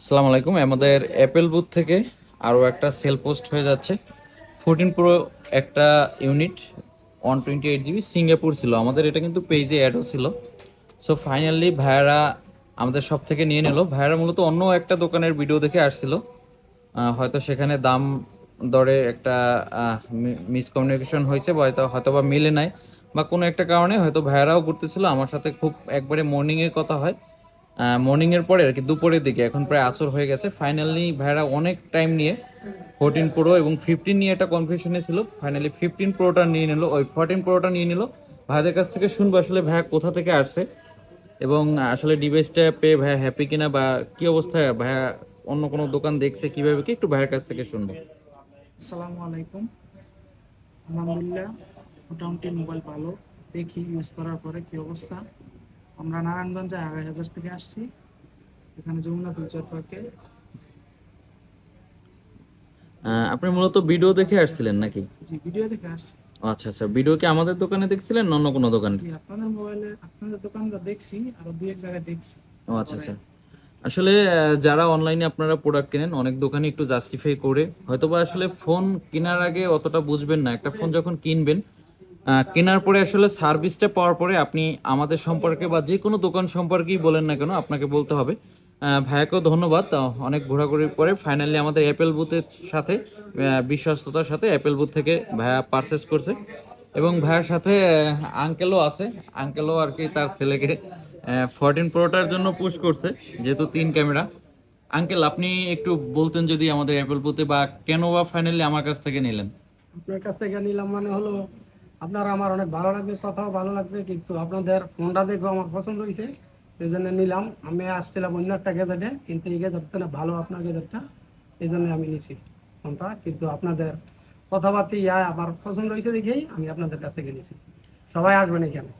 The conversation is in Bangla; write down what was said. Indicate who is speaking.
Speaker 1: আসসালামু আলাইকুম। আমাদের অ্যাপেল বুথ থেকে আরও একটা সেল পোস্ট হয়ে যাচ্ছে। ফোরটিন প্রো একটা unit one twenty eight GB Singapore ছিল। আমাদের এটা কিন্তু পেজে অ্যাডও ছিল। সো ফাইনালি ভাইয়ারা আমাদের সব থেকে নিয়ে নিল। ভাইয়ারা মূলত অন্য একটা দোকানের ভিডিও দেখে আসছিল। হয়তো সেখানে দাম দরে একটা মিসকমিউনিকেশন হয়েছে বা হয়তো হয়তো বা মিলে নাই। বা কোনো একটা কারণে হয়তো ভাইয়ারাও ঘুরতেছিল। আমার সাথে খুব একবারে মর্নিংয়ের কথা হয়। মর্নিং এর পরে আর কি দুপুরের দিকে। এখন প্রায় আসর হয়ে গেছে। ফাইনালি ভাইরা অনেক টাইম নিয়ে ফোরটিন প্রো এবং ফিফটিন নিয়ে একটা কনফিউশনে ছিল। ফাইনালি ফিফটিন প্রোটা নিয়ে নিল। ওই ফোরটিন প্রোটা নিয়ে নিল। ভাইদের কাছ থেকে শুনব আসলে ভাইয়া কোথা থেকে আসছে। এবং আসলে ডিভাইসটা পেয়ে ভাইয়া হ্যাপি কিনা বা কি অবস্থায় ভাইয়া অন্য কোনো দোকান দেখছে কীভাবে কি? একটু ভাইয়ের কাছ থেকে শুনব।
Speaker 2: আসসালামু আলাইকুম। আলহামদুলিল্লাহ, মোটামুটি মোবাইল ভালো। দেখি ইউজ করার পরে কি অবস্থা। আমরা নারায়ণগঞ্জে আড়াই হাজার থেকে আসছি। এখানে যমুনা ফিউচার পার্কে
Speaker 1: আপনি মূলত ভিডিও দেখে আসছিলেন নাকি?
Speaker 2: জি ভিডিও দেখে আসছি।
Speaker 1: আচ্ছা আচ্ছা ভিডিও কি আমাদের দোকানে দেখছিলেন অন্য কোনো দোকানে?
Speaker 2: জি আপনাদের মোবাইলে আপনাদের দোকানটা দেখছি আরও দুই এক জায়গায় দেখছি।
Speaker 1: ও আচ্ছা আচ্ছা। আসলে যারা অনলাইনে আপনারা প্রোডাক্ট কেনেন অনেক দোকানে একটু জাস্টিফাই করে। হয়তোবা আসলে ফোন কেনার আগে অতটা বুঝবেন না। একটা ফোন যখন কিনবেন কেনার পরে আসলে সার্ভিসটা পাওয়ার পরে আপনি আমাদের সম্পর্কে বা যে কোনো দোকান সম্পর্কেই বলেন না কেন, আপনাকে বলতে হবে। ভাইয়াকেও ধন্যবাদ অনেক ঘোরাঘুরির পরে ফাইনালি আমাদের অ্যাপেল বুথের সাথে বিশ্বস্ততার সাথে অ্যাপেল বুথ থেকে ভাইয়া পারচেস করছে। এবং ভাইয়ের সাথে আঙ্কেলও আছে। আঙ্কেলও আর কি তার ছেলেকে ফরটিন প্রোটার জন্য পুশ করছে, যেহেতু তিন ক্যামেরা আঙ্কেল আপনি একটু বলতেন যদি আমাদের অ্যাপেল বুথে বা কেন বা ফাইনালি আমার কাছ থেকে নিলেন?
Speaker 3: কাছ থেকে নিলাম মানে হলো আপনার আমার অনেক ভালো লাগবে, কথাও ভালো লাগছে, কিন্তু আপনাদের ফোনটা দেখে আমার পছন্দ হয়েছে। এই জন্য নিলাম। আমি আসছিলাম অন্য একটা গেজেটে কিন্তু এই গেজেটটা না ভালো আপনার গেজেটটা এই জন্য আমি নিছি ফোনটা, কিন্তু আপনাদের কথাবার্তা ইয়া আমার পছন্দ হয়েছে দেখেই আমি আপনাদের কাছ থেকে নিছি। সবাই আসবেন এখানে।